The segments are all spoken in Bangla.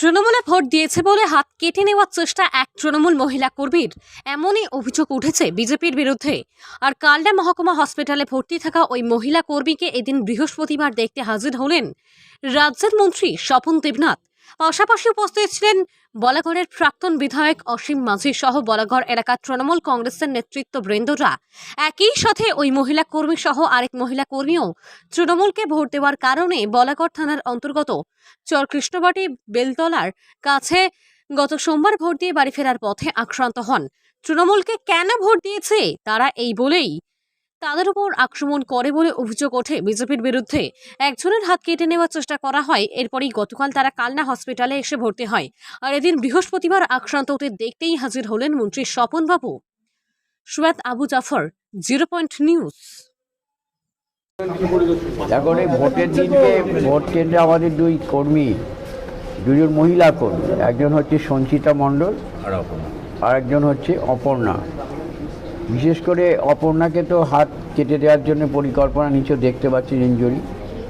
তৃণমূলে ভোট দিয়েছে বলে হাত কেটে নেওয়ার চেষ্টা এক তৃণমূল মহিলা কর্মীর। এমনই অভিযোগ উঠেছে বিজেপির বিরুদ্ধে। আর কালডা মহকুমা হসপিটালে ভর্তি থাকা ওই মহিলা কর্মীকে এদিন বৃহস্পতিবার দেখতে হাজির হলেন। রাজ্যের মন্ত্রী স্বপন দেবনাথ পাশাপাশি উপস্থিত ছিলেন বলাগড়ের প্রাক্তন বিধায়ক অসীম মাঝি সহ বলাগড় এলাকার তৃণমূল কংগ্রেসের নেতৃত্ববৃন্দরা। একই সাথে ওই মহিলা কর্মী সহ আরেক মহিলা কর্মীও তৃণমূলকে ভোট দেওয়ার কারণে বলাগড় থানার অন্তর্গত চর কৃষ্ণবাটি বেলতলার কাছে গত সোমবার ভোট দিয়ে বাড়ি ফেরার পথে আক্রান্ত হন। তৃণমূলকে কেন ভোট দিয়েছে? তারা এই বলেই তাদের উপর আক্রমণ করে বলে অভিযোগ ওঠে বিজেপির বিরুদ্ধে। একজনের হাত কেটে নেওয়ার চেষ্টা করা হয় এরপরই গতকাল তারা কালনা হসপিটালে এসে ভর্তি হয়। আর এদিন বৃহস্পতিবার আক্রান্ত হতে দেখতেই হাজির হলেন মন্ত্রী স্বপনবাবু। সুয়াত Abu Jafar zero point news. এখন এই ভোটের দিনকে ভোট কেন্দ্রে আমাদের দুই কর্মী দুজন মহিলা কর্মী একজন হচ্ছে সঞ্চিতা মণ্ডল আর একজন হচ্ছে অপর্ণা। বিশেষ করে অপর্ণাকে তো হাত কেটে দেওয়ার জন্য পরিকল্পনা নিচে দেখতে পাচ্ছি ইঞ্জুরি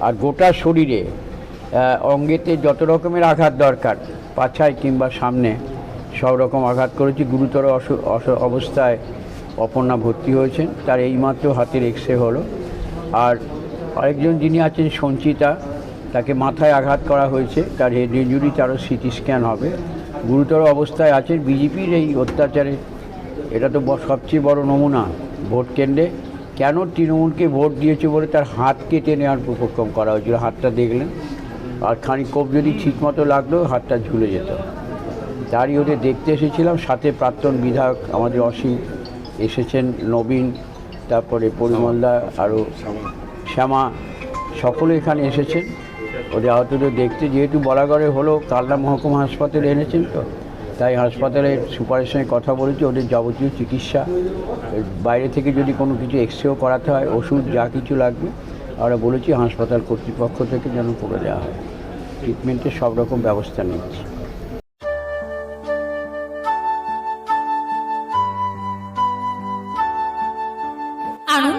আর গোটা শরীরে অঙ্গেতে যত রকমের আঘাত দরকার, পাছায় কিংবা সামনে, সব রকম আঘাত করেছি। গুরুতর অবস্থায় অপর্ণা ভর্তি হয়েছেন। তার এইমাত্র হাতের এক্স রে হলো। আর আরেকজন যিনি আছেন, সঞ্চিতা, তাকে মাথায় আঘাত করা হয়েছে। তার হেড ইঞ্জুরি তারও সিটি স্ক্যান হবে। গুরুতর অবস্থায় আছে বিজেপির এই অত্যাচারে এটা তো সবচেয়ে বড় নমুনা ভোট কেন্দ্রে। কেন তৃণমূলকে ভোট দিয়েছে বলে তার হাত কেটে নেওয়ার উপক্রম করা হয়েছিল? হাতটা দেখলেন। আর খানিক কোপ যদি ঠিকমতো লাগল, হাতটা ঝুলে যেত। তারই ওদের দেখতে এসেছিলাম। সাথে প্রাক্তন বিধায়ক আমাদের অসীম এসেছেন, নবীন, তারপরে পরিমলদা আরও শ্যামা, সকলে এখানে এসেছেন। ওদের আহতদের দেখতে যেহেতু বলাগড়ে হলো, কালনা মহকুমা হাসপাতালে এনেছেন তো। তাই হাসপাতালের সুপারের সঙ্গে কথা বলেছি, ওদের যাবতীয় চিকিৎসা। বাইরে থেকে যদি কোনো কিছু এক্স রেও করাতে হয়, ওষুধ যা কিছু লাগবে, আমরা বলেছি হাসপাতাল কর্তৃপক্ষ থেকে যেন করে দেওয়া হয়। ট্রিটমেন্টের সব রকম ব্যবস্থা নিচ্ছি।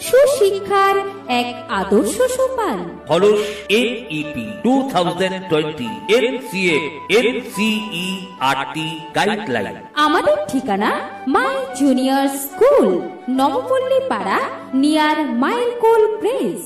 সুশিক্ষার এক আদর্শ সোপান halls NEP two thousand twenty guideline আমাদের ঠিকানা মাই জুনিয়র স্কুল নবপল্লী পাড়া নিয়ার মাইলকোল প্রেস